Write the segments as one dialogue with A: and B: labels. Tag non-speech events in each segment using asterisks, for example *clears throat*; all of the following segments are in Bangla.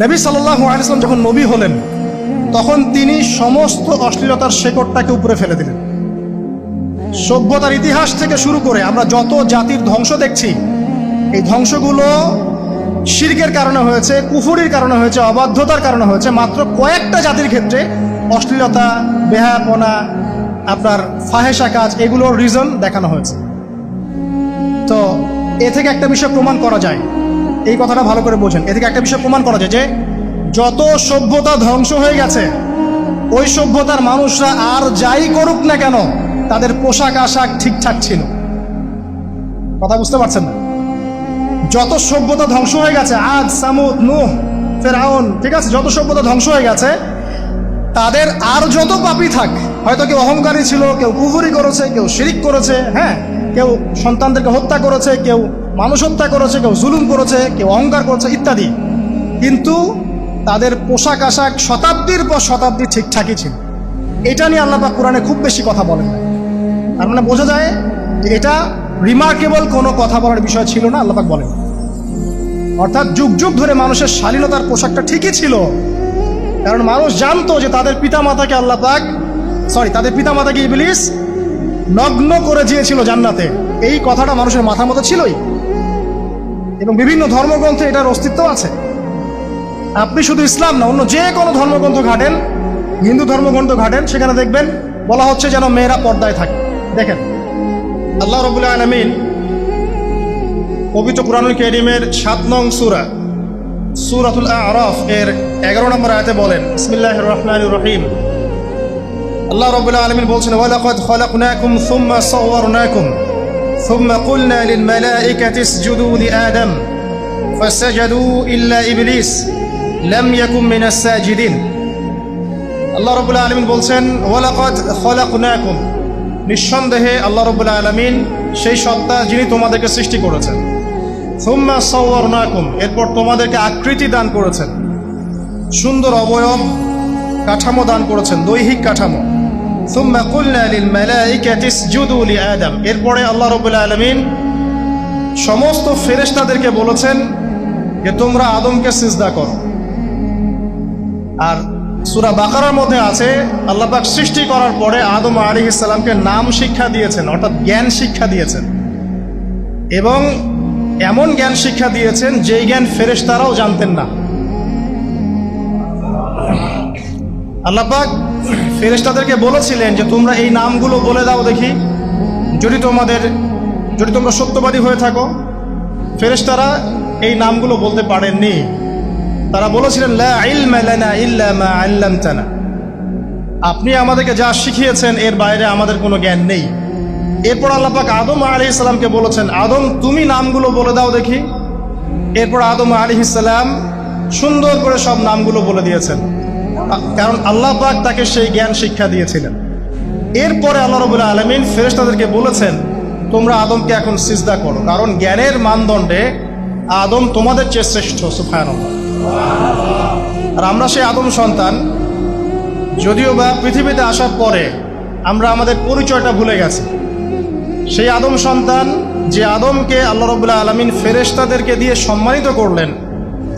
A: নবী সাল্লাল্লাহু আলাইহি সাল্লাম যখন নবী হলেন, তখন তিনি সমস্ত অশ্লীলতার শেকড়টাকে উপরে ফেলে দিলেন। সভ্যতার ইতিহাস থেকে শুরু করে আমরা যত জাতির ধ্বংস দেখছি, এই ধ্বংসগুলো শিরকের কারণে হয়েছে, কুফুরির কারণে হয়েছে, অবাধ্যতার কারণে হয়েছে। মাত্র কয়েকটা জাতির ক্ষেত্রে অশ্লীলতা, বেহায়াপনা, আপনার ফাহেসা কাজ, এগুলোর রিজন দেখানো হয়েছে। তো এ থেকে একটা বিষয় প্রমাণ করা যায়। এই কথাটা ভালো করে বোঝেন। এ থেকে একটা বিষয় প্রমাণ করা যায় যে যত সভ্যতা ধ্বংস হয়ে গেছে, ওই সভ্যতার মানুষরা আর যাই করুক না কেন, তাদের পোশাক আশাক ঠিকঠাক ছিল। কথা বুঝতে পারছেন না? যত সভ্যতা ধ্বংস হয়ে গেছে আজ সামুদ, নুহ, ফেরাউন, ঠিক আছে, যত সভ্যতা ধ্বংস হয়ে গেছে, তাদের আর যত পাপি থাক, হয়তো কেউ অহংকারী ছিল, কেউ কুহুরি করেছে, কেউ শিরিক করেছে হ্যাঁ কেউ সন্তানদেরকে হত্যা করেছে, কেউ মানুষ হত্যা করেছে, কেউ জুলুম করেছে, কেউ অহংকার করেছে, ইত্যাদি। কিন্তু তাদের পোশাক আশাক শতাব্দীর পর শতাব্দী ঠিকঠাকই ছিল। এটা নিয়ে আল্লাহ কোরআনে খুব বেশি কথা বলেন তার মানে বোঝা যায় যে এটা রিমার্কেবল কোনো কথা বলার বিষয় ছিল না, আল্লাহ পাক বলেন। অর্থাৎ যুগ যুগ ধরে মানুষের শালীনতার পোশাকটা ঠিকই ছিল। কারণ মানুষ জানতো যে তাদের পিতা মাতাকে আল্লাহ পাক সরি তাদের পিতা মাতাকে ইবলিস নগ্ন করে দিয়েছিল জান্নাতে। এই কথাটা মানুষের মাথার মতো ছিলই। এবং বিভিন্ন ধর্মগ্রন্থে এটার অস্তিত্ব আছে। আপনি শুধু ইসলাম না, অন্য যে কোনো ধর্মগ্রন্থ ঘাটেন, হিন্দু ধর্মগ্রন্থ ঘাটেন, সেখানে দেখবেন বলা হচ্ছে যেন মেয়েরা পর্দায় থাকে। দেখেন, আল্লাহ রবুল্লাহ আলমিন পবিত্র কুরআনুল কেরিমের সাত নং সুরা, সুরাতুল আরফ এর এগারো নম্বর আয়তে বলেন ইসমিল্লাহ রহমান রহিম। আল্লাহ রবুল্লাহ আলমিন বলছেন, ওয়ালাকাদ খলাকনাকুম সুম্মা সাওয়ারনাকুম, সুম্মা কুল কুলনা লিল মালাইকাতি ইসজুদু লি আদম ফাসাজাদু ইল্লা ইবলিস, লাম ইয়াকুম মিনাস সাজিদিন। আল্লাহ রবুল্লাহ আলমিন বলছেন, ওয়ালাকাদ খলাকনাকুম, নিঃসন্দেহে আল্লাহ রবুল্লাহ আলমিন সেই সত্তা যিনি তোমাদেরকে সৃষ্টি করেছেন। সুম্মা সাওয়ারনাকুম, এরপর তোমাদেরকে আকৃতি দান করেছেন। সুন্দর অবয়ব কাঠামো দান করেছেন, দৈহিক কাঠামো। এরপরে আল্লাহ রাব্বুল আলামিন সমস্ত ফেরেশতাদেরকে বলেছেন যে, তোমরা আদমকে সিজদা করো। আর সুরা বাকারার মধ্যে আছে, আল্লাহ পাক সৃষ্টি করার পরে আদম আলাইহিস সালামকে নাম শিক্ষা দিয়েছেন, অর্থাৎ জ্ঞান শিক্ষা দিয়েছেন। এবং এমন জ্ঞান শিক্ষা দিয়েছেন যেই জ্ঞান ফেরেশতারাও জানতেন না। আল্লাপাক ফেরেশতাদেরকে বলেছিলেন যে, তোমরা এই নামগুলো বলে দাও দেখি। যদি তোমাদের, যদি তোমরা সত্যবাদী হয়ে থাকো, ফেরেশতারা এই নামগুলো বলতে পারেননি। তারা বলেছিলেন, লা আপনি আমাদেরকে যা শিখিয়েছেন, এর বাইরে আমাদের কোনো জ্ঞান নেই। এরপর আল্লাপাক আদম আলি ইসলামকে বলেছেন, আদম, তুমি নামগুলো বলে দাও দেখি। এরপর আদম আলি ইসলাম সুন্দর করে সব নামগুলো বলে দিয়েছেন। কারণ আল্লাহ পাক তাকে সেই জ্ঞান শিক্ষা দিয়েছিলেন। এরপরে আল্লাহ রবুল্লা আলমিন ফেরেশতাদেরকে বলেছেন, তোমরা আদমকে এখন সিজদা করো, কারণ জ্ঞানের মানদণ্ডে আদম তোমাদের চেয়ে শ্রেষ্ঠ সুফায়ন আর আমরা সেই আদম সন্তান, যদিও বা পৃথিবীতে আসার পরে আমরা আমাদের পরিচয়টা ভুলে গেছি। সেই আদম সন্তান যে আদমকে আল্লাহ রবুল্লাহ আলমিন ফেরেশতাদেরকে দিয়ে সম্মানিত করলেন,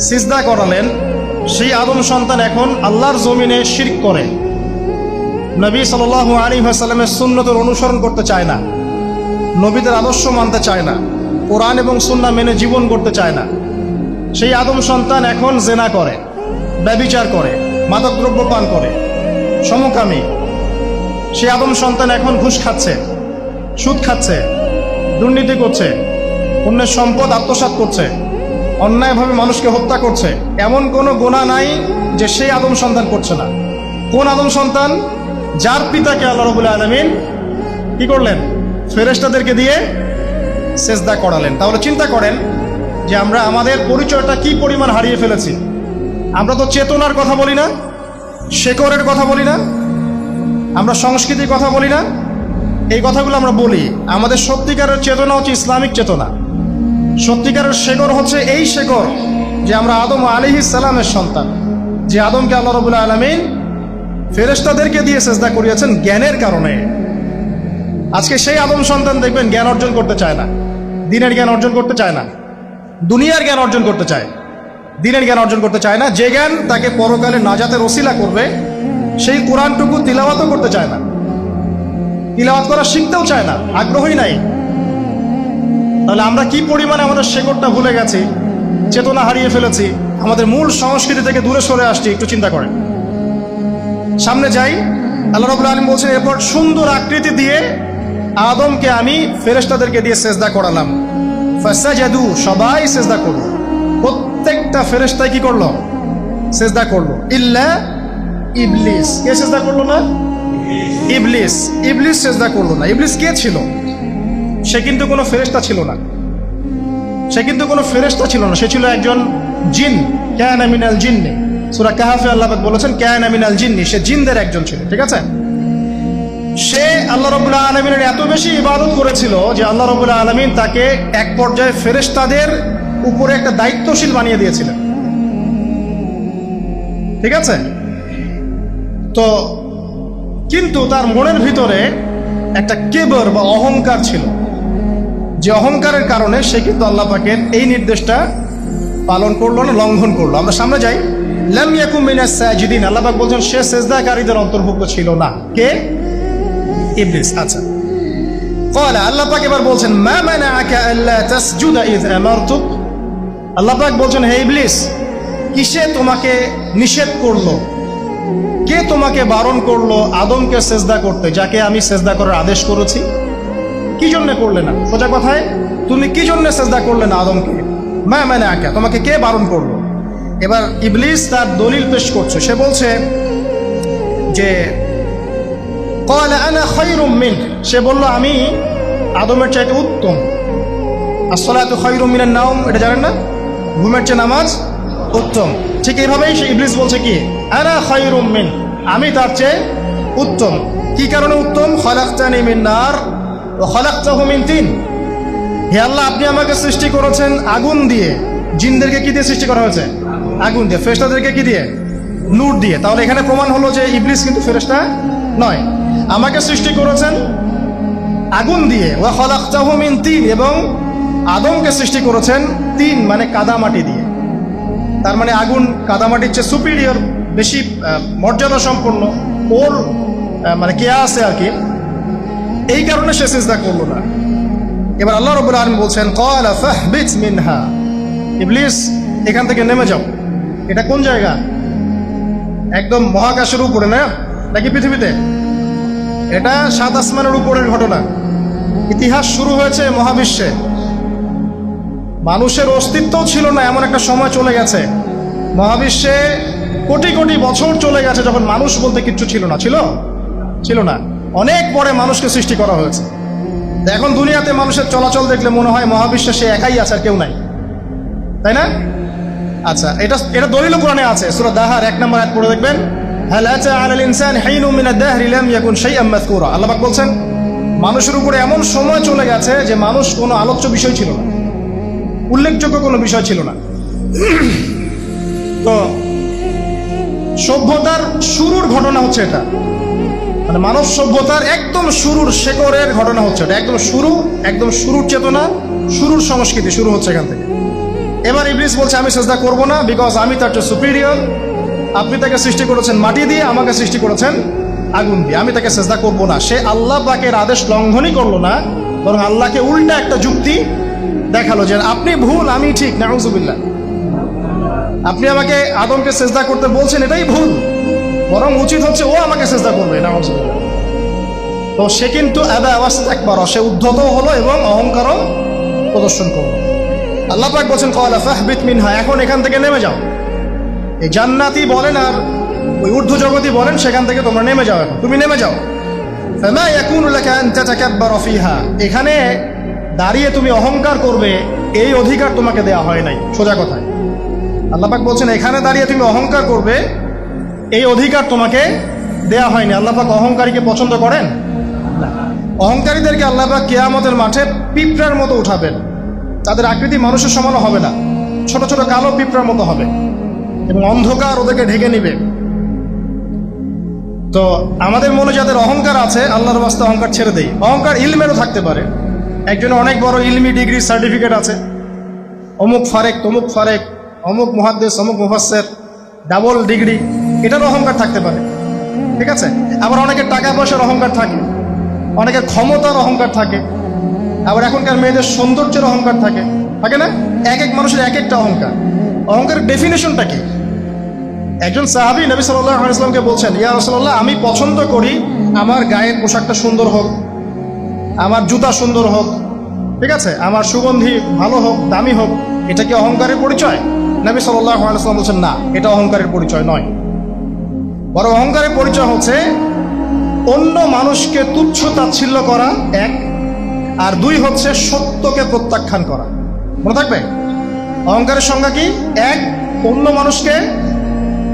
A: সিজদা করালেন সেই আদম সন্তান এখন আল্লাহর জমিনে শিরক করে। নবী সাল আলী আসাল্লামের সুন্নতর অনুসরণ করতে চায় না। নবীদের আদর্শ মানতে চায় না। কোরআন এবং সুন্না মেনে জীবন করতে চায় না। সেই আদম সন্তান এখন জেনা করে, ব্যবিচার করে, মাদকদ্রব্য পান করে, সমকামী। সেই আদম সন্তান এখন ঘুষ খাচ্ছে, সুদ খাচ্ছে, দুর্নীতি করছে, অন্যের সম্পদ আত্মসাৎ করছে। অন্যায়ভাবে মানুষকে হত্যা করছে। এমন কোনো গোনা নাই যে সেই আদম সন্তান করছে না। কোন আদম সন্তান? যার পিতাকে আল্লাহ রবুল্লা আলমিন কি করলেন? ফেরেস্তাদেরকে দিয়ে সেজদা করালেন। তাহলে চিন্তা করেন যে আমরা আমাদের পরিচয়টা কি পরিমাণ হারিয়ে ফেলেছি। আমরা তো চেতনার কথা বলি না শেকরের কথা বলি না, আমরা সংস্কৃতির কথা বলি না। এই কথাগুলো আমরা বলি। আমাদের সত্যিকারের চেতনা হচ্ছে ইসলামিক চেতনা। সত্যিকারের শেকর হচ্ছে এই শেকর যে আমরা আদম আলী সালামের সন্তান। যে আদমকে আল্লাহ রবুল্লা আলমিন ফেরেস্তাদেরকে দিয়ে চেষ্টা করিয়েছেন জ্ঞানের কারণে। আজকে সেই আদম সন্তান দেখবেন জ্ঞান অর্জন করতে চায় না। দিনের জ্ঞান অর্জন করতে চায় না। দুনিয়ার জ্ঞান অর্জন করতে চায়। দিনের জ্ঞান অর্জন করতে চায় না। যে জ্ঞান তাকে পরকালে নাজাতের ওসিলা করবে, সেই কোরআনটুকু তিলাওয়াতও করতে চায় না। তিলাওয়াত করা শিখতেও চায় না। আগ্রহই নাই। তাহলে আমরা কি পরিমাণে আমাদের শেকড়টা ভুলে গেছি চেতনা হারিয়ে ফেলেছি আমাদের মূল সংস্কৃতি থেকে দূরে সরে আসছি একটু চিন্তা করেন। সামনে যাই আল্লাহ রবুল আলম বলছেন এরপর সুন্দর আকৃতি দিয়ে আদমকে আমি ফেরেশতাদেরকে দিয়ে সেজদা করালাম। ফাসাজাদু সবাই সেজদা করল। প্রত্যেকটা ফেরেশতাই কি করল? সেজদা করল। ইল্লা ইবলিস। কে সেজদা করল না? ইবলিস। ইবলিস সেজদা করল না। ইবলিস কে ছিল? সে কিন্তু কোনো ফেরেশতা ছিল না। সে কিন্তু কোনো ফেরেশতা ছিল না। সে ছিল একজন জিন ক্যান আমিনাল জিন্নি। সুরা কাহাফে আল্লাহ বলেছেন ক্যান আমিনাল জিন্নি, সে জিনদের একজন ছিল, ঠিক আছে? সে আল্লাহ রবুল্লাহ আলমিনের এত বেশি ইবাদত করেছিল যে আল্লাহ রবুল্লাহ আলমিন তাকে এক পর্যায়ে ফেরেশতাদের উপরে একটা দায়িত্বশীল বানিয়ে দিয়েছিলেন। ঠিক আছে? তো কিন্তু তার মনের ভিতরে একটা কেবর বা অহংকার ছিল। যে অহংকারের কারণে সে কিন্তু আল্লাহ পাকের এই নির্দেশটা পালন করলো না লঙ্ঘন করলো আমরা সামনে যাই লাম ইয়াকুম মিনাস সাজিদিন আল্লাহ পাক বলছেন সে সেজদাকারীদের অন্তর্ভুক্ত ছিল না কে ইবলিস আচ্ছা قال আল্লাহ পাক এবার বলছেন মা মানাআকা আল্লা তাসজুদা ইয আমারতুক আল্লাহ পাক বলছেন হে ইবলিস কিসে তোমাকে নিষেধ করলো কে তোমাকে বারণ করলো আদমকে সেজদা করতে যাকে আমি সেজদা করার আদেশ করেছি কি জন্য করলে না? সোজা কথায়, তুমি কি জন্য চেষ্টা করলে না আদমকে? মা মানে আঁকা তোমাকে কে বারণ করল? এবার ইবলিস তার দলিল পেশ করছে। সে বলছে যে সে বলল, আমি আদমের চাইতে উত্তম। আসলে খৈরুমিনের নাম এটা জানেন না? ঘুমের চেয়ে নামাজ উত্তম। ঠিক এইভাবেই সে ইবলিস বলছে কি? আনা খৈরুমিন আমি তার চেয়ে উত্তম। কি কারণে উত্তম? খলাক্তানি মিন্নার ও খলাকতাহু মিন তিন। হে আল্লাহ, আপনি আমাকে সৃষ্টি করেছেন আগুন দিয়ে। জিনদেরকে কি দিয়ে সৃষ্টি করা হয়েছে? আগুন দিয়ে। ফেরেশতাদেরকে কি দিয়ে? নূর দিয়ে। তাহলে এখানে প্রমাণ হলো যে ইবলিস কিন্তু ফেরেশতা নয়। আমাকে সৃষ্টি করেছেন আগুন দিয়ে। ওয়া খলাকতাহু মিন তিন এবং আদমকে সৃষ্টি করেছেন তিন মানে কাদামাটি দিয়ে। তার মানে আগুন কাদামাটির চেয়ে সুপিরিয়র বেশি মর্যাদা সম্পন্ন ওর মানে কে আছে আর কি? এই কারণে সে সিজদা করল না। এবার আল্লাহ রবুল আলম বলছেন মিনহা। ইবলিস, এখান থেকে নেমে যাও। এটা কোন জায়গা? একদম মহাকাশের উপরে, না? নাকি পৃথিবীতে? এটা সাত আসমানের উপরের ঘটনা। ইতিহাস শুরু হয়েছে মহাবিশ্বে। মানুষের অস্তিত্বও ছিল না, এমন একটা সময় চলে গেছে। মহাবিশ্বে কোটি কোটি বছর চলে গেছে যখন মানুষ বলতে কিচ্ছু ছিল না। ছিল? ছিল না। অনেক পরে মানুষকে সৃষ্টি করা হয়েছে। এখন দুনিয়াতে মানুষের চলাচল দেখলে মনে হয় মহাবিশ্বে সে একাই আছে আর কেউ নাই। তাই না? আচ্ছা এটা এটা দলিল কোরআনে আছে। সূরা দাহার এক নম্বর আয়াত পড়ে দেখবেন, হাল আতা আলাল ইনসান হাইনু মিন আদ-দাহরি লাম ইয়াকুন শাইআম মাযকুরা? আল্লাহ বলছেন, মানুষের উপরে এমন সময় চলে গেছে যে মানুষ কোনো আলোচ্য বিষয় ছিল না। উল্লেখযোগ্য কোনো বিষয় ছিল না। *clears throat* তো সভ্যতার শুরুর ঘটনা হচ্ছে এটা। মানে মানব সভ্যতার একদম শুরুর শেকড়ের ঘটনা হচ্ছে এটা। একদম শুরু, একদম শুরুর চেতনা, শুরুর সংস্কৃতি শুরু হচ্ছে এখান থেকে। এবার ইবলিস বলছে, আমি চেষ্টা করব না বিকজ আমি তার চেয়ে সুপিরিয়র আপনি তাকে সৃষ্টি করেছেন মাটি দিয়ে, আমাকে সৃষ্টি করেছেন আগুন দিয়ে। আমি তাকে চেষ্টা করব না। সে আল্লাহ পাকের আদেশ লঙ্ঘনই করল না, বরং আল্লাহকে উল্টা একটা যুক্তি দেখাল যে, আপনি ভুল, আমি ঠিক, নাউজুবিল্লাহ। আপনি আমাকে আদমকে চেষ্টা করতে বলছেন, এটাই ভুল। বরং উচিত হচ্ছে ও আমাকে চেষ্টা করবে নাউজুবিল্লাহ তো সে কিন্তু আদা আওয়াজ একবার, সে উদ্ধত হলো এবং অহংকারও প্রদর্শন করল। আল্লাহ পাক বলছেন কলা ফাহবিত মিনহা এখন এখান থেকে নেমে যাও। এই জান্নাতি বলেন আর ওই ঊর্ধ্ব জগতি বলেন, সেখান থেকে তোমরা নেমে যাও এখন। তুমি নেমে যাও। এখানে দাঁড়িয়ে তুমি অহংকার করবে, এই অধিকার তোমাকে দেয়া হয় নাই। সোজা কথায়। আল্লাহ পাক বলছেন, এখানে দাঁড়িয়ে তুমি অহংকার করবে এই অধিকার তোমাকে দেয়া হয়নি। আল্লাহ পাক অহংকারীকে পছন্দ করেন? অহংকারীদেরকে আল্লাহ পাক কেয়ামতের মাঠে পিঁপড়ার মতো উঠাবেন। তাদের আকৃতি মানুষের সমানও হবে না। ছোট ছোট কালো পিঁপড়ার মতো হবে। এবং অন্ধকার ওদেরকে ঢেকে নিবে। তো আমাদের মনে যাদের অহংকার আছে, আল্লাহর বাস্তে অহংকার ছেড়ে দেই। অহংকার ইলমেরও থাকতে পারে। একজনের অনেক বড় ইলমি ডিগ্রি সার্টিফিকেট আছে। অমুক ফারেক, তমুক ফারেক, অমুক মহাদ্দেশ অমুক মুফাসের ডাবল ডিগ্রি। এটারও অহংকার থাকতে পারে। ঠিক আছে? আবার অনেকের টাকা পয়সার অহংকার থাকে। অনেকের ক্ষমতার অহংকার থাকে। আবার এখনকার মেয়েদের সৌন্দর্যের অহংকার থাকে। থাকে না? এক এক মানুষের এক একটা অহংকার। অহংকারের ডেফিনেশনটা কি? একজন সাহাবি নবী আলাইসলামকে বলছেন, ইয়া রসল্লাহ আমি পছন্দ করি আমার গায়ের পোশাকটা সুন্দর হোক, আমার জুতা সুন্দর হোক, ঠিক আছে? আমার সুগন্ধি ভালো হোক, দামি হোক, এটা কি অহংকারের পরিচয়? নবী সাল্লাহ আলাইসলাম বলছেন, না, এটা অহংকারের পরিচয় নয়। বড় অহংকারের পরিচয় হচ্ছে অন্য মানুষকে তুচ্ছ তাচ্ছিল্য করা, এক, আর দুই হচ্ছে সত্যকে প্রত্যাখ্যান করা। মনে থাকবে? অহংকারের সংজ্ঞা কি? এক, অন্য মানুষকে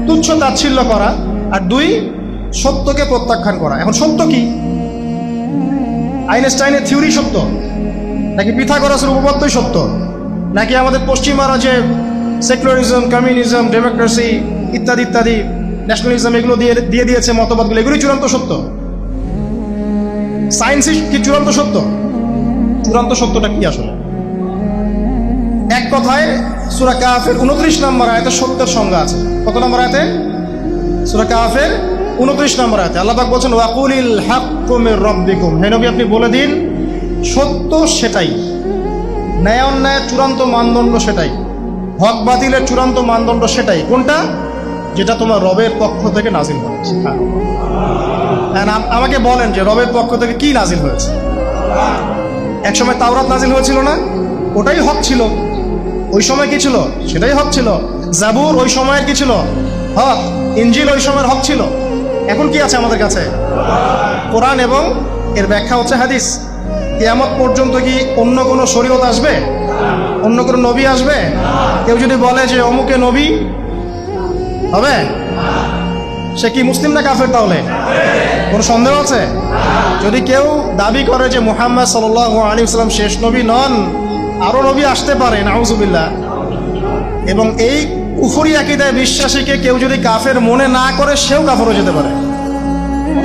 A: তুচ্ছ তাচ্ছিল্য করা, আর দুই, সত্যকে প্রত্যাখ্যান করা। এখন সত্য কি? আইনস্টাইনের থিওরি সত্য? নাকি পিথাগোরাসের উপপাদ্যই সত্য? নাকি আমাদের পশ্চিমারা যে সেকুলারিজম, কমিউনিজম, ডেমোক্রেসি ইত্যাদি ইত্যাদি ন্যাশনালিজম এগুলো দিয়ে দিয়ে দিয়েছে মতবাদগুলো। এগুলোই চূড়ান্ত সত্য। সায়েন্সই কি চূড়ান্ত সত্য? চূড়ান্ত সত্যটা কি আসলে? এক কথায় সুরা কাফের উনত্রিশ নম্বর আয়তে সত্যের সংজ্ঞা আছে। কত নম্বর আয়তে? সুরা কাফের উনত্রিশ নম্বর আয়তে। আল্লাহ বলছেন, ওয়াকুলিল হাক্কুমের রব্বিকুম। হে নবী, আপনি বলে দিন, সত্য সেটাই। ন্যায় অন্যায়ের চূড়ান্ত মানদণ্ড সেটাই। হক বাতিলের চূড়ান্ত মানদণ্ড সেটাই। কোনটা? যেটা তোমার রবের পক্ষ থেকে নাজিল হয়েছে। হ্যাঁ। হ্যাঁ, আমাকে বলেন যে রবের পক্ষ থেকে কি নাজিল হয়েছে। একসময় তাওরাত নাজিল হয়েছিল না? ওটাই হক ছিল। ওই সময় কি ছিল? সেটাই হক ছিল। জাবুর ওই সময়ের কি ছিল? হক। ইঞ্জিল ওই সময়ের হক ছিল। এখন কি আছে আমাদের কাছে? কোরআন এবং এর ব্যাখ্যা হচ্ছে হাদিস। কিয়ামত পর্যন্ত কি অন্য কোনো শরীয়ত আসবে? অন্য কোনো নবী আসবে? কেউ যদি বলে যে অমুকে নবী হবে? সে কি মুসলিম না কাফের তাহলে? কোনো সন্দেহ আছে? যদি কেউ দাবি করে যে মুহাম্মদ সাল আলী সাল্লাম শেষ নবী নন আরও নবী আসতে পারে, নাউজুবিল্লাহ। এবং এই কুফরি আকিদায় বিশ্বাসীকে কেউ যদি কাফের মনে না করে, সেও কাফের হয়ে যেতে পারে।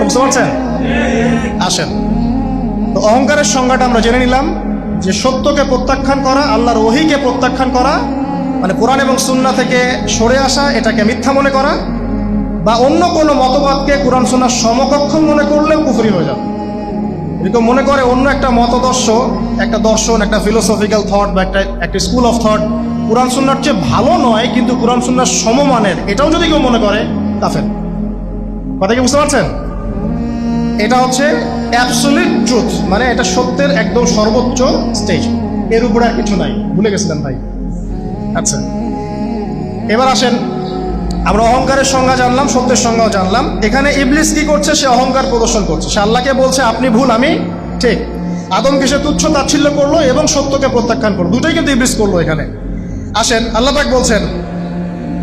A: বুঝতে পারছেন? আসেন। তো অহংকারের সংজ্ঞাটা আমরা জেনে নিলাম, যে সত্যকে প্রত্যাখ্যান করা, আল্লাহর ওহিকে প্রত্যাখ্যান করা মানে কোরআন এবং সুন্না থেকে সরে আসা, এটাকে মিথ্যা মনে করা বা অন্য কোনো মতবাদকে কোরআন সুন্নার সমকক্ষ মনে করলেও কুফরি হয়ে যাবে। এরকম মনে করে অন্য একটা মতদর্শ, একটা দর্শন, একটা ফিলোসফিক্যাল থট বা একটা একটা স্কুল অফ থট কোরআন সুন্নার চেয়ে ভালো নয়, কিন্তু কোরআন সুন্নার সমমানের, এটাও যদি কেউ মনে করে, কাফের। কথা কি বুঝতে পারছেন? এটা হচ্ছে অ্যাবসলিট ট্রুথ মানে এটা সত্যের একদম সর্বোচ্চ স্টেজের উপরে আর কিছু নাই। ভুলে গেছিলেন ভাই। আচ্ছা। এবার আসেন, আমরা অহংকারের সংজ্ঞা জানলাম, সত্যের সংজ্ঞাও জানলাম। এখানে ইবলিস কি করছে? সে অহংকার প্রদর্শন করছে। সে আল্লাহকে বলছে, আপনি ভুল, আমি ঠিক। আদমকে সে তুচ্ছ তাচ্ছিল্য করল এবং সত্যকে প্রত্যাখ্যান করল। দুটোই কিন্তু ইবলিস করল এখানে। আসেন, আল্লাহ পাক বলছেন,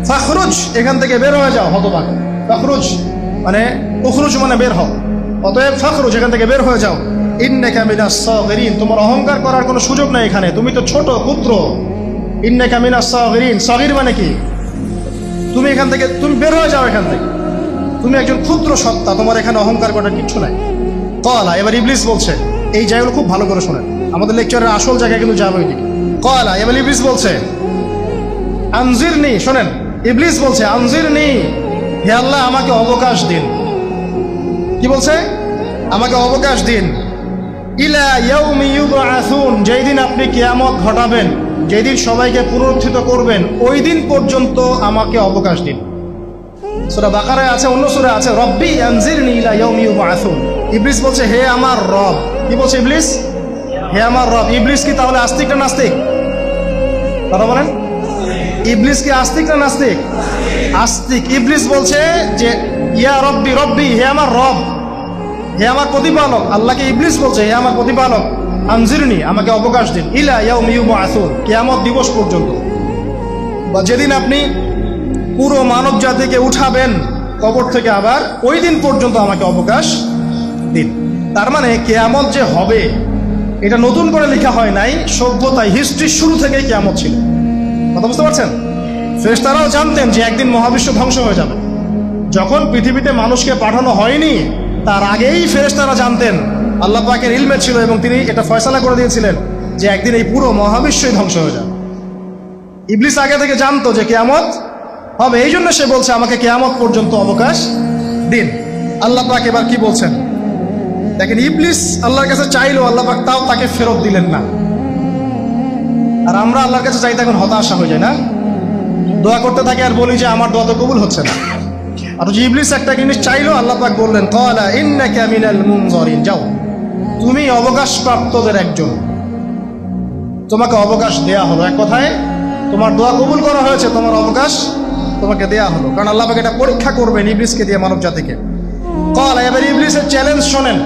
A: ফাখরুজ, এখান থেকে বের হয়ে যাও হতবাক ফাখরুজ মানে উখরুজ মানে বের হও। অতএব ফাখরুজ, এখান থেকে বের হয়ে যাও। ইন্নেকা মিনাস তোমার অহংকার করার কোনো সুযোগ নেই এখানে। তুমি তো ছোট, পুত্র। ইন্নেকা মিনাস সাগিরিন। সাগির মানে কি? তুমি এখান থেকে তুমি বের হয়ে যাও এখান থেকে। তুমি একজন ক্ষুদ্র সত্তা, তোমার এখানে অহংকার করার কিচ্ছু নাই। কলা, এবার ইবলিস বলছে, এই জায়গাগুলো খুব ভালো করে শোনেন। আমাদের লেকচারের আসল জায়গায় কিন্তু যাবে ওইদিকে কলা, এবার ইবলিস বলছে আনজির নি শোনেন, ইবলিস বলছে আনজির নি হে আল্লাহ, আমাকে অবকাশ দিন। কি বলছে? আমাকে অবকাশ দিন। ইলা ইয়াউমি ইউবআসুন যেই দিন আপনি কিয়ামত ঘটাবেন যেই দিন সবাইকে পুনরুত্থিত করবেন, ওই দিন পর্যন্ত আমাকে অবকাশ দিন। সূরা বাকারায় আছে, অন্য সূরা আছে, রব্বি আনজিরনি ইলা ইয়াউমি ইউবআসুন ইবলিস বলছে, হে আমার রব। কি বলছে ইবলিস? হে আমার রব। ইবলিস কি তাহলে আস্তিক না নাস্তিক? কথা বলেন। ইবলিস কি আস্তিক না নাস্তিক? আস্তিক। ইবলিস বলছে যে, ইয়া রব্বি রব্বি, হে আমার রব। হে আমার প্রতিপালক। আল্লাহকে ইবলিস বলছে, হে আমার প্রতিপালক। আনজিরনি, আমাকে অবকাশ দিন। ইলা ইয়াউম ইউবআসুন, কিয়ামত দিবস পর্যন্ত। বা যেদিন আপনি পুরো মানব জাতিকে উঠাবেন, কবর থেকে আবার ওই দিন পর্যন্ত আমাকে অবকাশ দিন। তার মানে কেয়ামত যে হবে, এটা নতুন করে লেখা হয় নাই সভ্যতায় হিস্ট্রির শুরু থেকেই কেয়ামত ছিল। কথা বুঝতে পারছেন? ফেরেশতারাও জানতেন যে একদিন মহাবিশ্ব ধ্বংস হয়ে যাবে। যখন পৃথিবীতে মানুষকে পাঠানো হয়নি, তার আগেই ফেরেশতারা জানতেন আল্লাহ পাকের ইলমে ছিল এবং তিনি এটা ফয়সালা করে দিয়েছিলেন যে একদিন এই পুরো মহাবিশ্বই ধ্বংস হয়ে যাবে। ইবলিস আগে থেকে জানতো যে কেয়ামত হবে, এই জন্য সে বলছে, আমাকে কেয়ামত পর্যন্ত অবকাশ দিন। আল্লাহ পাক এবার কি বলছেন? দেখেন, ইবলিস আল্লাহর কাছে চাইলো আল্লাহ পাক তাও তাকে ফেরত দিলেন না। আর আমরা আল্লাহর কাছে চাইতে এখন হতাশা হয়ে যায় না? দোয়া করতে থাকি আর বলি যে, আমার দোয়া তো কবুল হচ্ছে না। আর যে ইবলিস একটা জিনিস চাইলো, আল্লাহ পাক বললেন কলা ইন্নাকা মিনাল মুনজারিন। যাও। তুমি অবকাশ প্রাপ্তদের একজন। তোমাকে অবকাশ দেয়া হলো। এক কথায়, তোমার দোয়া কবুল করা হয়েছে, তোমার অবকাশ তোমাকে দেয়া হলো। কারণ আল্লাহ এটা পরীক্ষা করবেন ইবলিসকে দিয়ে মানব জাতিকে। কল, এবার ইবলিসের চ্যালেঞ্জ শোনেন।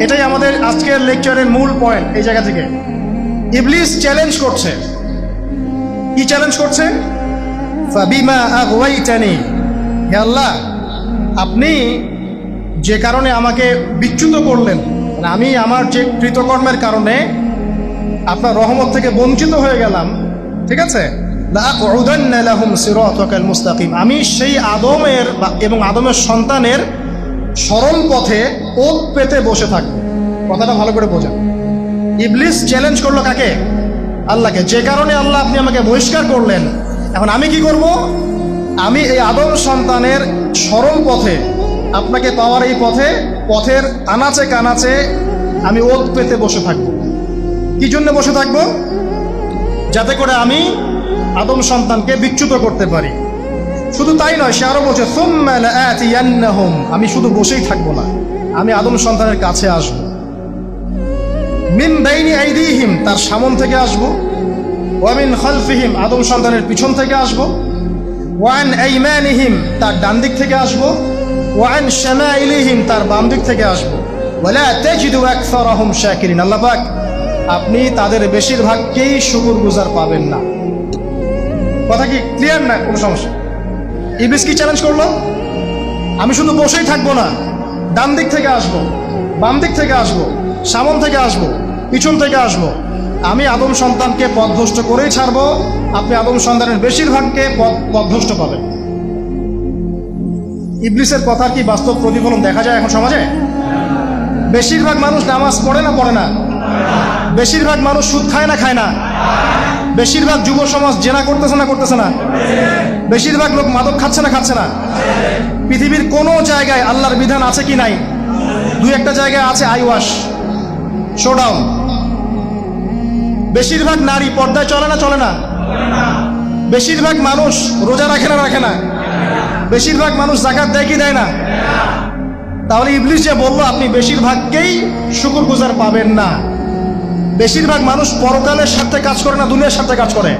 A: এটাই আমাদের আজকের লেকচারের মূল পয়েন্ট এই জায়গা থেকে। ইবলিস চ্যালেঞ্জ করছে। কি চ্যালেঞ্জ করছে? ফাবিমা আগওয়াইতানি। হে আল্লাহ, আপনি যে কারণে আমাকে বিচ্যুত করলেন মানে আমি আমার যে কৃতকর্মের কারণে আপনার রহমত থেকে বঞ্চিত হয়ে গেলাম, ঠিক আছে? মুস্তাকিম। আমি সেই আদমের এবং আদমের সন্তানের সরল পথে ওত পেতে বসে থাকব। কথাটা ভালো করে বোঝান। ইবলিস চ্যালেঞ্জ করল কাকে? আল্লাহকে। যে কারণে আল্লাহ আপনি আমাকে বহিষ্কার করলেন। এখন আমি কি করব? আমি এই আদম সন্তানের সরল পথে আপনাকে পাওয়ার এই পথে, পথের আনাচে কানাচে আমি ওত পেতে বসে থাকব। কি জন্য বসে থাকব? যাতে করে আমি আদম সন্তানকে বিচ্যুত করতে পারি। শুধু তাই নয়, সে আরও বলছে আমি শুধু বসেই থাকব না, আমি আদম সন্তানের কাছে আসব। মিন বাইনি আইদিহিম, তার সামন থেকে আসব। ওয়ামিন খালফিহিম, আদম সন্তানের পিছন থেকে আসব। ওয়ান আইমানিহিম, তার ডান দিক থেকে আসব। ওয়ান শামাইলিহিম, তার বাম দিক থেকে আসব। ওয়ালা তাজিদু আকসারাহুম শাকিরিন, আল্লাহ পাক আপনি তাদের বেশিরভাগকেই শুকুর গুজার পাবেন না। কথা কি ক্লিয়ার না কোনো সমস্যা? ইবলিস কি চ্যালেঞ্জ করল? আমি শুধু বসেই থাকব না, ডান দিক থেকে আসব, বাম দিক থেকে আসব, সামন থেকে আসব, পিছন থেকে আসব। আমি আদম সন্তানকে পথভ্রষ্ট করেই ছাড়বো, আপনি আদম সন্তানের বেশিরভাগকে পথভ্রষ্ট পাবেন। ইবলিসের কথা কি বাস্তব প্রতিফলন দেখা যায় এখন সমাজে? বেশিরভাগ মানুষ নামাজ পড়ে না পড়ে না। বেশিরভাগ মানুষ সুদ খায় না খায় না। বেশিরভাগ যুব সমাজ জেনা করতেছে না করতেছে না। বেশিরভাগ লোক মাদক খাচ্ছে না খাচ্ছে না। পৃথিবীর কোনো জায়গায় আল্লাহর বিধান আছে কি নাই? দুই একটা জায়গায় আছে আই ওয়াশ। শোডাউন বেশিরভাগ নারী পর্দায় চলে না চলে না। বেশিরভাগ মানুষ রোজা রাখে না রাখে না। বেশিরভাগ মানুষ জাকাত দেয় কি দেয় না? তাহলে ইবলিস যে বলল, আপনি বেশিরভাগকেই শুকুর গুজার পাবেন না। বেশিরভাগ মানুষ পরকালের সাথে কাজ করে না, দুনিয়ার সাথে কাজ করে।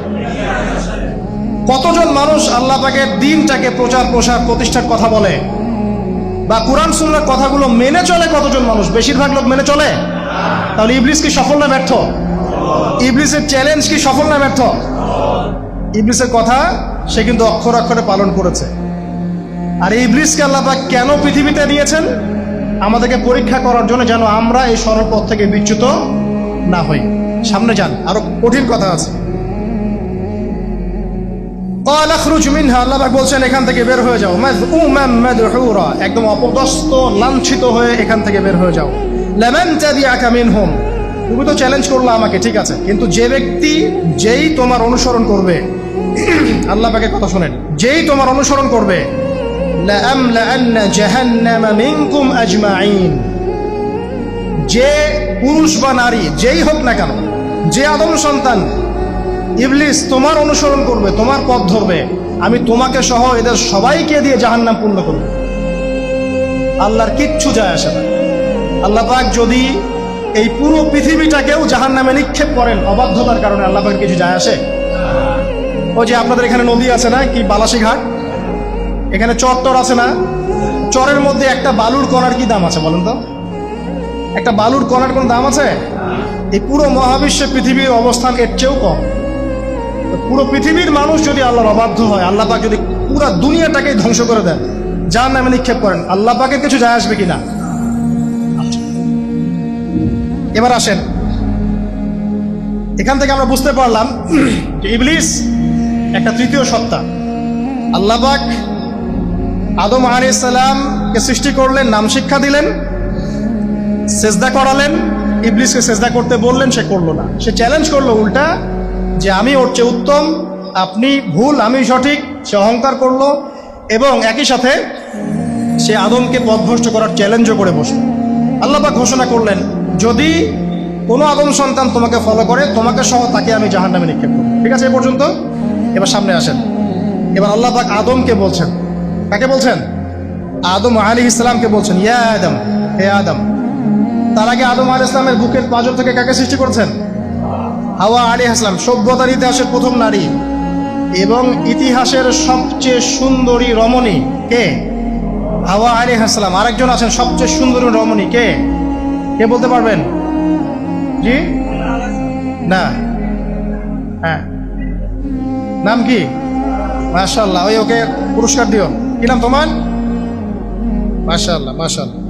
A: কতজন মানুষ আল্লাহ পাকের দিনটাকে প্রচার, প্রসার, প্রতিষ্ঠার কথা বলে? বা কোরআন, সুন্নার কথাগুলো মেনে চলে কতজন মানুষ? বেশিরভাগ লোক মেনে চলে? তাহলে ইবলিস কি সফল না ব্যর্থ? ইবলিসের চ্যালেঞ্জ কি সফল না ব্যর্থ? ইবলিসের কথা সে কিন্তু অক্ষর অক্ষরে পালন করেছে। আর এই ইবলিসকে আল্লাপাক কেন পৃথিবীতে নিয়েছেন আমাদেরকে পরীক্ষা করার জন্য যেন আমরা এই সরল পথ থেকে বিচ্যুত না হই। সামনে যান, আরও কঠিন কথা আছে। আল্লাহ বলছেন, এখান থেকে বের হয়ে যাও। একদম অপদস্ত লাঞ্ছিত হয়ে এখান থেকে বের হয়ে যাও। লেমেন হোম তুমি তো চ্যালেঞ্জ করল আমাকে, ঠিক আছে। কিন্তু যে ব্যক্তি যেই তোমার অনুসরণ করবে, আল্লাহ পাকে কথা শোনেন, যেই তোমার অনুসরণ করবে যে পুরুষ বা নারী, যেই হোক না কেন, যে আদম সন্তান, ইবলিস তোমার অনুসরণ করবে, তোমার পথ ধরবে। আমি তোমাকে সহ এদের সবাইকে দিয়ে জাহান্নাম পূর্ণ করব। আল্লাহর কিচ্ছু যায় আসে না। আল্লাহ যদি এই পুরো পৃথিবীটাকেও জাহান্নামে নিক্ষেপ করেন অবাধ্যতার কারণে আল্লাহ কিছু যায় আসে? ও যে আপনাদের এখানে নদী আছে না, কি বালাসী ঘাট এখানে চর টর আছে না? চরের মধ্যে একটা বালুর কণার কি দাম আছে বলেন তো? একটা বালুর কণার কোনো দাম আছে? এই পুরো মহাবিশ্বে পৃথিবীর অবস্থান এর চেয়েও কম। পুরো পৃথিবীর মানুষ যদি আল্লাহর অবাধ্য হয়, আল্লাহ পাক যদি পুরো দুনিয়াটাকে ধ্বংস করে দেন, যার নামে নিক্ষেপ করেন, আল্লাহ পাকের কিছু যায় আসবে কিনা। এবার আসেন। এখান থেকে আমরা বুঝতে পারলাম যে ইবলিস একটা তৃতীয় সত্তা। আল্লাহ পাক আদম আলাইহিস সালামকে সৃষ্টি করলেন, নাম শিক্ষা দিলেন, সেজদা করালেন, ইবলিসকে সেজদা করতে বললেন, সে করল না। সে চ্যালেঞ্জ করল উল্টা, যে আমি ওর চেয়ে উত্তম, আপনি ভুল, আমি সঠিক, সে অহংকার করল এবং একই সাথে সে আদমকে পথভ্রষ্ট করার চ্যালেঞ্জও করে বসল। আল্লাপাক ঘোষণা করলেন, যদি কোনো আদম সন্তান তোমাকে ফলো করে, তোমাকে সহ তাকে আমি জাহান নামে নিক্ষেপ করব। ঠিক আছে, এ পর্যন্ত? এবার সামনে আসেন। এবার আল্লাহ পাক আদমকে বলছেন কাকে বলছেন? আদম আলী ইসলামকে বলছেন। ইয়া আদম, হে আদম, তার আগে আদম আলী ইসলামের বুকের পাঁজর থেকে কাকে সৃষ্টি করছেন? হাওয়া আলী আসলাম সভ্যতার ইতিহাসের প্রথম নারী এবং ইতিহাসের সবচেয়ে সুন্দরী রমণী কে? হাওয়া আলী হাসলাম আরেকজন আছেন, সবচেয়ে সুন্দরী রমণী কে? কে বলতে পারবেন? জি? না। হ্যাঁ। নাম কি? মাশাল্লাহ ওই ওকে পুরস্কার দিও। কি নাম তোমার? মাশাল্লাহ মাশাল্লাহ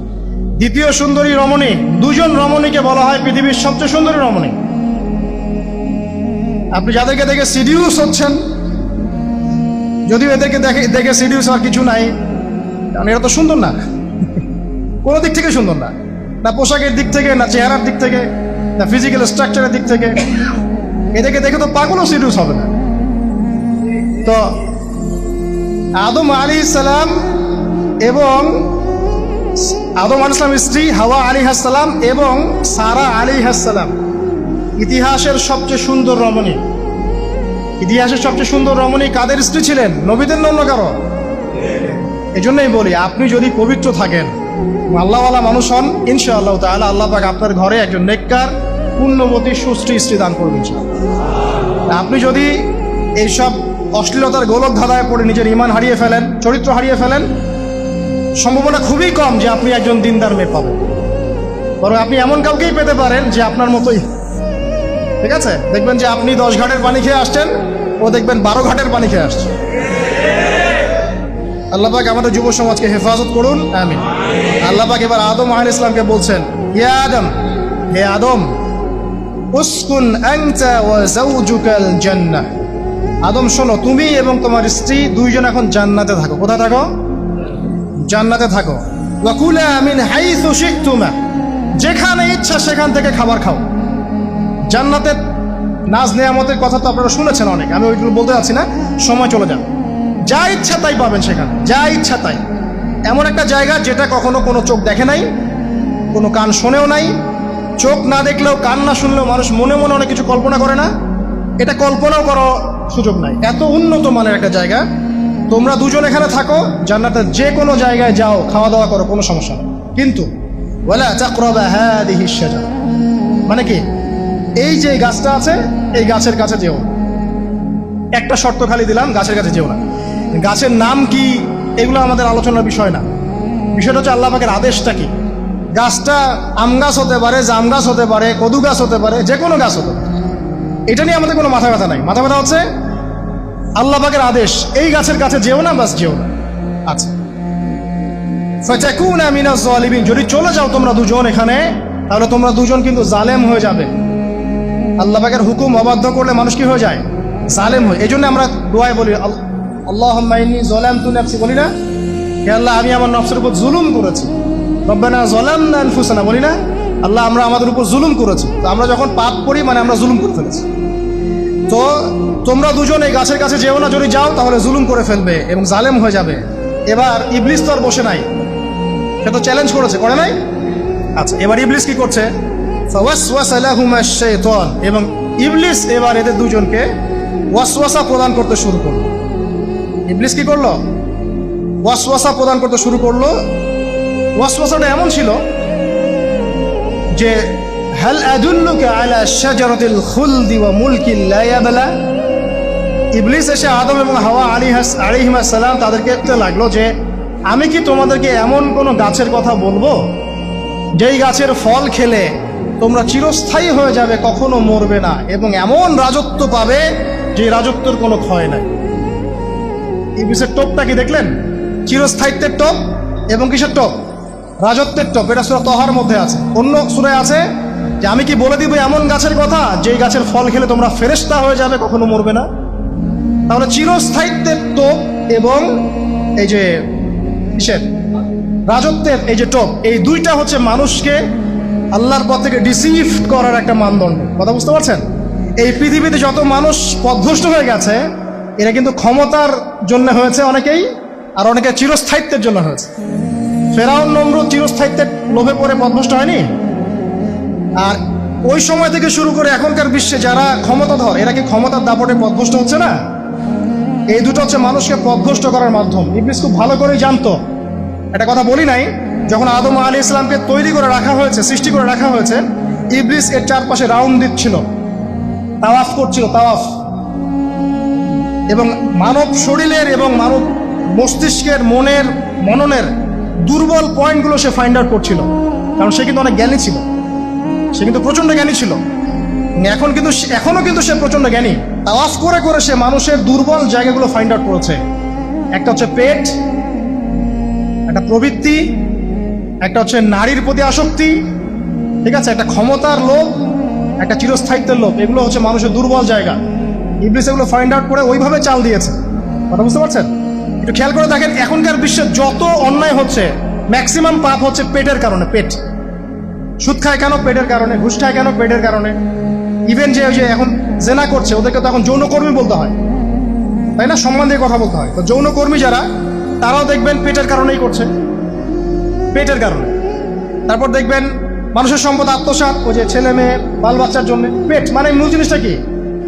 A: দ্বিতীয় সুন্দরী রমণী, দুজন রমণীকে বলা হয় পৃথিবীর সবচেয়ে সুন্দরী রমণী। আপনি যাদেরকে দেখে সিডিউস হচ্ছেন, যদিও এদেরকে দেখে দেখে সিডিউস আর কিছু নাই, কারণ এরা তো সুন্দর না। কোনো দিক থেকে সুন্দর না। না পোশাকের দিক থেকে, না চেহারার দিক থেকে, না ফিজিক্যাল স্ট্রাকচারের দিক থেকে। এদেরকে দেখে তো পাগলও সিডিউস হবে না। তো আদম আলী সালাম এবং আদম আলী ইসলাম স্ত্রী হাওয়া আলী হাসালাম এবং সারা আলী হাসালাম। ইতিহাসের সবচেয়ে সুন্দর রমণী। ইতিহাসের সবচেয়ে সুন্দর রমণী কাদের স্ত্রী ছিলেন? নবীদের অন্য কারও? এই জন্যই বলি, আপনি যদি পবিত্র থাকেন, আল্লাহওয়ালা মানুষ হন, ইনশাআল্লাহ তাহলে আল্লাহ পাক আপনার ঘরে একজন নেককার পুণ্যবতী সুষ্টি স্ত্রী দান করবেন। আপনি যদি এইসব অশ্লীলতার গোলক ধাঁধায় পড়ে নিজের ইমান হারিয়ে ফেলেন, চরিত্র হারিয়ে ফেলেন। সম্ভাবনা খুবই কম যে আপনি একজন দিনদার মেয়ে পাবেন। বরং আপনি এমন কাউকেই পেতে পারেন যে আপনার মতোই। ঠিক আছে? দেখবেন যে আপনি দশ ঘাটের পানি খেয়ে আসছেন, ও দেখবেন বারো ঘাটের পানি খেয়ে আসছে। আল্লাপাক আমাদের যুব সমাজকে হেফাজত করুন আমি আল্লাপাক এবার আদম আহ ইসলামকে বলছেন হে আদম হে আদম, উসকুন আনতা ওয়া যাওজুকাল জান্নাহ। আদম, শোনো, তুমি এবং তোমার স্ত্রী দুইজন এখন জান্নাতে থাকো। কোথায় থাকো? জান্নাতে থাকো। শিখতুমা যেখানে ইচ্ছা সেখান থেকে খাবার খাও। জান্নাতের নাজ নেয়ামতের কথা তো আপনারা শুনেছেন অনেক। আমি ওইগুলো বলতে যাচ্ছি না, সময় চলে যান যা ইচ্ছা তাই পাবেন সেখানে, যা ইচ্ছা তাই। এমন একটা জায়গা যেটা কখনো কোনো চোখ দেখে নাই, কোনো কান শোনেও নাই। চোখ না দেখলেও কান না শুনলেও মানুষ মনে মনে অনেক কিছু কল্পনা করে না। এটা কল্পনাও করার সুযোগ নাই। এত উন্নত মানের একটা জায়গা। তোমরা দুজন এখানে থাকো, জান্নাতের যে কোনো জায়গায় যাও খাওয়া দাওয়া করো, কোনো সমস্যা নেই। কিন্তু, ওয়ালা চাকরাবা শাজারা। মানে কি? এই যে গাছটা আছে, এই গাছের কাছে যেও। একটা শর্ত খালি দিলাম, গাছের কাছে যেও না। গাছের নাম কি? এগুলো আমাদের আলোচনার বিষয় না। বিষয়টা হচ্ছে আল্লাহ পাকের আদেশটা কি? গাছটা আম গাছ হতে পারে, জাম গাছ হতে পারে, কদু গাছ হতে পারে যে কোনো গাছ হতে পারে। এটা নিয়ে আমাদের কোনো মাথা ব্যথা নাই। মাথা ব্যথা হচ্ছে আল্লাহ পাকের আদেশ, এই গাছের কাছে যেও না, বাস যেও না। আচ্ছা। যদি চলে যাও তোমরা দুজন এখানে, তাহলে তোমরা দুজন কিন্তু জালেম হয়ে যাবে। আল্লাহ পাকের হুকুম অবাধ্য করলে মানুষ কি হয়ে যায়? জালেম হয় এই জন্য আমরা দোয়ায় বলি আল্লাহ জলাম তু নাফসি, বলি না? হে আল্লাহ, আমি আমার নফসের উপর জুলুম করেছি। রব্বানা জলাম না বলি না? আল্লাহ আমরা আমাদের উপর জুলুম করেছি। তো আমরা যখন পাপ করি মানে আমরা জুলুম করে ফেলেছি। তো তোমরা দুজন এই গাছের কাছে যেও না, যদি যাও, তাহলে জুলুম করে ফেলবে এবং জালেম হয়ে যাবে। এবার ইবলিস তো আর বসে নাই। সে তো চ্যালেঞ্জ করেছে। করে নাই? আচ্ছা এবার ইবলিস কি করছে? এবং ইবলিস এবার এদের দুজনকে ওয়াসওয়াসা প্রদান করতে শুরু করল। ইবলিস কি করল? ওয়াসওয়াসা প্রদান করতে শুরু করল। ওয়াসওয়াসাটা এমন ছিল যে, হাল আদুল্লুকা আলা শাজারাতিল খুলদি ওয়া মুলকিন লা ইবলিস এসে আদম এবং হাওয়া আলী আলিহিমাস সালাম তাদেরকে লাগল যে, আমি কি তোমাদেরকে এমন কোনো গাছের কথা বলব? যেই গাছের ফল খেলে তোমরা চিরস্থায়ী হয়ে যাবে, কখনো মরবে না এবং এমন রাজত্ব পাবে যে রাজত্বের কোনো ক্ষয় নাই। ইবলিসের টোপটা কি দেখলেন? চিরস্থায়িত্বের টোপ এবং কিসের টোপ? রাজত্বের টোপ, এটা সুরা তহার মধ্যে আছে। অন্য সুরায় আছে যে আমি কি বলে দিব এমন গাছের কথা? যেই গাছের ফল খেলে তোমরা ফেরেস্তা হয়ে যাবে, কখনো মরবে না। তাহলে চিরস্থায়িত্বের টোপ এবং এই যে কিসের? রাজত্বের এই যে টোপ, এই দুইটা হচ্ছে মানুষকে আল্লাহর পথ থেকে ডিসিভ করার একটা মানদণ্ড। কথা বুঝতে পারছেন? এই পৃথিবীতে যত মানুষ পথভ্রষ্ট হয়ে গেছে, এরা কিন্তু ক্ষমতার জন্য হয়েছে অনেকেই, আর অনেকে চিরস্থায়িত্বের জন্য হয়েছে। ফেরাউন নমরুদ চিরস্থায়িত্বের লোভে পড়ে পদভষ্ট হয়নি? আর ওই সময় থেকে শুরু করে এখনকার বিশ্বে যারা ক্ষমতাধর, এরা কি ক্ষমতার দাপটে পদভষ্ট হচ্ছে না? এই দুটো হচ্ছে মানুষকে পদভষ্ট করার মাধ্যম। ইবলিস খুব ভালো করেই জানতো। একটা কথা বলি নাই, যখন আদম আলী ইসলামকে তৈরি করে রাখা হয়েছে, সৃষ্টি করে রাখা হয়েছে, ইবলিস এর চারপাশে রাউন্ড দিচ্ছিল। তাওয়াফ করছিল, তাওয়াফ। এবং মানব শরীরের এবং মানব মস্তিষ্কের মনের মননের দুর্বল পয়েন্টগুলো সে ফাইন্ড আউট করছিল। কারণ সে কিন্তু অনেক জ্ঞানী ছিল। সে কিন্তু প্রচণ্ড জ্ঞানী ছিল। এখন কিন্তু সে- এখনও কিন্তু সে প্রচণ্ড জ্ঞানী। তাওয়াফ করে করে সে মানুষের দুর্বল জায়গাগুলো ফাইন্ড আউট করেছে। একটা হচ্ছে পেট, একটা প্রবৃত্তি, একটা হচ্ছে নারীর প্রতি আসক্তি, ঠিক আছে? একটা ক্ষমতার লোভ, একটা চিরস্থায়িত্বের লোভ। এগুলো হচ্ছে মানুষের দুর্বল জায়গা। ইবলিস এগুলো ফাইন্ড আউট করে ওইভাবে চাল দিয়েছে। কথা বুঝতে পারছেন? একটু খেয়াল করে দেখেন, এখনকার বিশ্বে যত অন্যায় হচ্ছে ম্যাক্সিমাম পাপ হচ্ছে পেটের কারণে, পেট। সুদ খায় কেন? পেটের কারণে, ঘুষ খায় কেন? পেটের কারণে। ইভেন যে ওই যে এখন জেনা করছে, ওদেরকে তো এখন যৌনকর্মী বলতে হয়। তাই না? সম্মান দিয়ে কথা বলতে হয়। তো যৌনকর্মী যারা, তারাও দেখবেন পেটের কারণেই করছে। পেটের কারণে। তারপর দেখবেন মানুষের সম্পদ আত্মসাৎ, ওই যে ছেলে মেয়ে, বাল বাচ্চার জন্য। পেট মানে মূল জিনিসটা কি?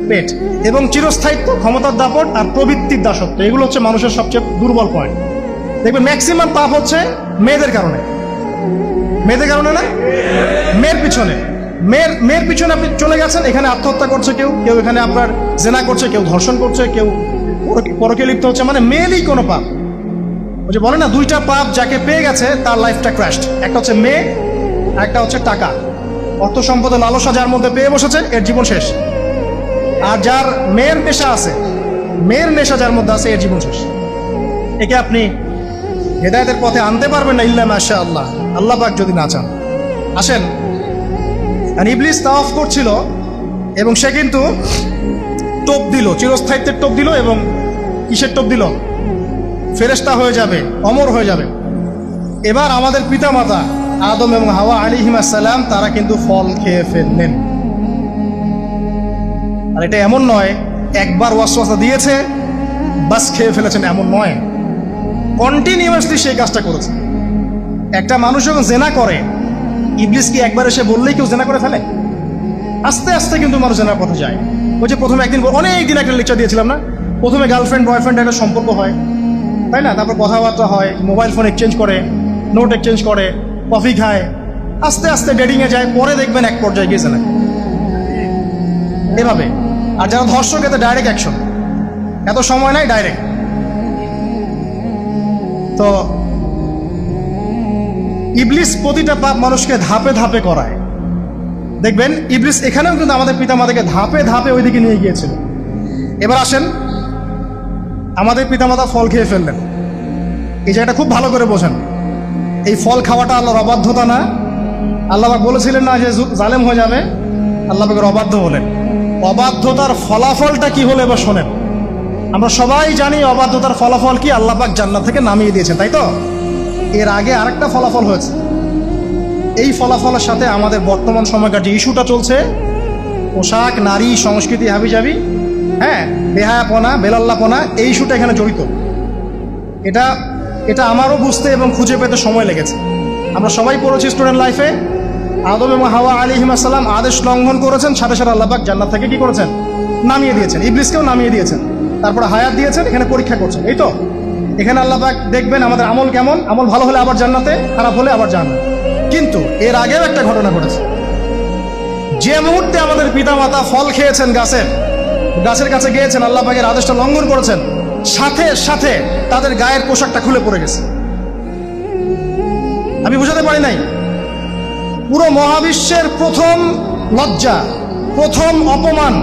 A: পেট এবং চিরস্থায়িত্ব, ক্ষমতার দাপট আর প্রবৃত্তির দাসত্ব। এগুলো হচ্ছে মানুষের সবচেয়ে দুর্বল পয়েন্ট দেখবেন ম্যাক্সিমাম পাপ হচ্ছে মেয়েদের কারণে। মেয়েদের কারণে না? মেয়ের পিছনে। মেয়ের মেয়ের পিছনে আপনি চলে গেছেন, এখানে আত্মহত্যা করছে কেউ কেউ এখানে আপনার জেনা করছে, কেউ ধর্ষণ করছে, কেউ পরকে- লিপ্ত হচ্ছে মানে মেয়েরই কোনো পাপ। ওই যে বলে না, দুইটা পাপ যাকে পেয়ে গেছে, তার লাইফটা ক্র্যাশড একটা হচ্ছে মেয়ে একটা হচ্ছে টাকা। অর্থ সম্পদের লালসা যার মধ্যে পেয়ে বসেছে, এর জীবন শেষ। আর যার মেয়ের নেশা আছে, মেয়ের নেশা যার মধ্যে আছে, এর জীবন শেষ। একে আপনি হেদায়তের পথে আনতে পারবেন না ইল্লা মাশা আল্লাহ আল্লাহ পাক যদি না চান। আসেন। ইবলিস তাওয়াফ করছিল এবং সে কিন্তু টোপ দিল, চিরস্থায়িত্বের টোপ দিল এবং কিসের টোপ দিল? ফেরেস্তা হয়ে যাবে, অমর হয়ে যাবে। এবার আমাদের পিতামাতা আদম এবং হাওয়া আলী হিমাসাল্লাম তারা কিন্তু ফল খেয়ে ফেললেন। আর এটা এমন নয়, একবার ওয়াসওয়াসা দিয়েছে, বাস খেয়ে ফেলেছেন, এমন নয়। কন্টিনিউয়াসলি সেই কাজটা করেছে। একটা মানুষ যখন জেনা করে, ইবলিস কি একবার এসে বললেই কেউ জেনা করে ফেলে? আস্তে আস্তে কিন্তু মানুষ জেনার পথে যায়। ওই যে প্রথমে একদিন অনেক দিন একটা লেকচার দিয়েছিলাম না? প্রথমে গার্লফ্রেন্ড বয়ফ্রেন্ড একটা সম্পর্ক হয়। তাই না? তারপর কথাবার্তা হয় মোবাইল ফোন এক্সচেঞ্জ করে নোট এক্সচেঞ্জ করে কফি খায়। আস্তে আস্তে ডেটিংয়ে যায়, পরে দেখবেন এক পর্যায়ে গিয়েছে না এভাবে। আর যারা ধর্ষক এতে ডাইরেক্ট অ্যাকশন এত সময় নাই ডাইরেক্ট তো ইবলিস প্রতিটা পাপ মানুষকে ধাপে ধাপে করায়। দেখবেন, ইবলিস এখানেও কিন্তু আমাদের পিতা মাতাকে ধাপে ধাপে ওইদিকে নিয়ে গিয়েছিল। এবার আসেন, আমাদের পিতামাতা ফল খেয়ে ফেললেন। এই জায়গাটা খুব ভালো করে বোঝেন। এই ফল খাওয়াটা আল্লাহর অবাধ্যতা না। আল্লাহ বলেছিলেন না যে জালেম হয়ে যাবে। আল্লাহ অবাধ্য হলেন। অবাধ্যতার ফলাফলটা কি হলো এবার শোনেন। আমরা সবাই জানি অবাধ্যতার ফলাফল কি, আল্লাহ পাক জান্নাত থেকে নামিয়ে দিয়েছেন তাই তো? এর আগে আরেকটা ফলাফল হয়েছে। এই ফলাফলের সাথে আমাদের বর্তমান সময়কার যে ইস্যুটা চলছে, পোশাক, নারী, সংস্কৃতি, হাবিজাবি হ্যাঁ বেহায়াপনা, বেলাল্লাপনা, এই ইস্যুটা এখানে জড়িত। এটা এটা আমারও বুঝতে এবং খুঁজে পেতে সময় লেগেছে। আমরা সবাই পড়েছি স্টুডেন্ট লাইফে আদম এবং হাওয়া আলী হিমাসাল্লাম আদেশ লঙ্ঘন করেছেন, সাথে সাথে আল্লাহবাক জান্নাত থেকে কি করেছেন? নামিয়ে দিয়েছেন। ইবলিসকেও নামিয়ে দিয়েছেন। তারপরে হায়াত দিয়েছেন, এখানে পরীক্ষা করছেন। এই তো? এখানে আল্লাহবাক দেখবেন আমাদের আমল কেমন। আমল ভালো হলে আবার জান্নাতে, খারাপ হলে আবার জান্নাত কিন্তু এর আগেও একটা ঘটনা ঘটেছে। যে মুহূর্তে আমাদের পিতামাতা ফল খেয়েছেন গাছের গাছের কাছে গিয়েছেন, আল্লাহ পাকের আদেশটা লঙ্ঘন করেছেন, সাথে সাথে তাদের গায়ের পোশাকটা খুলে পড়ে গেছে। আমি বুঝাতে পারি নাই? পুরো মহাবিশ্বের প্রথম লজ্জা প্রথম অপমান।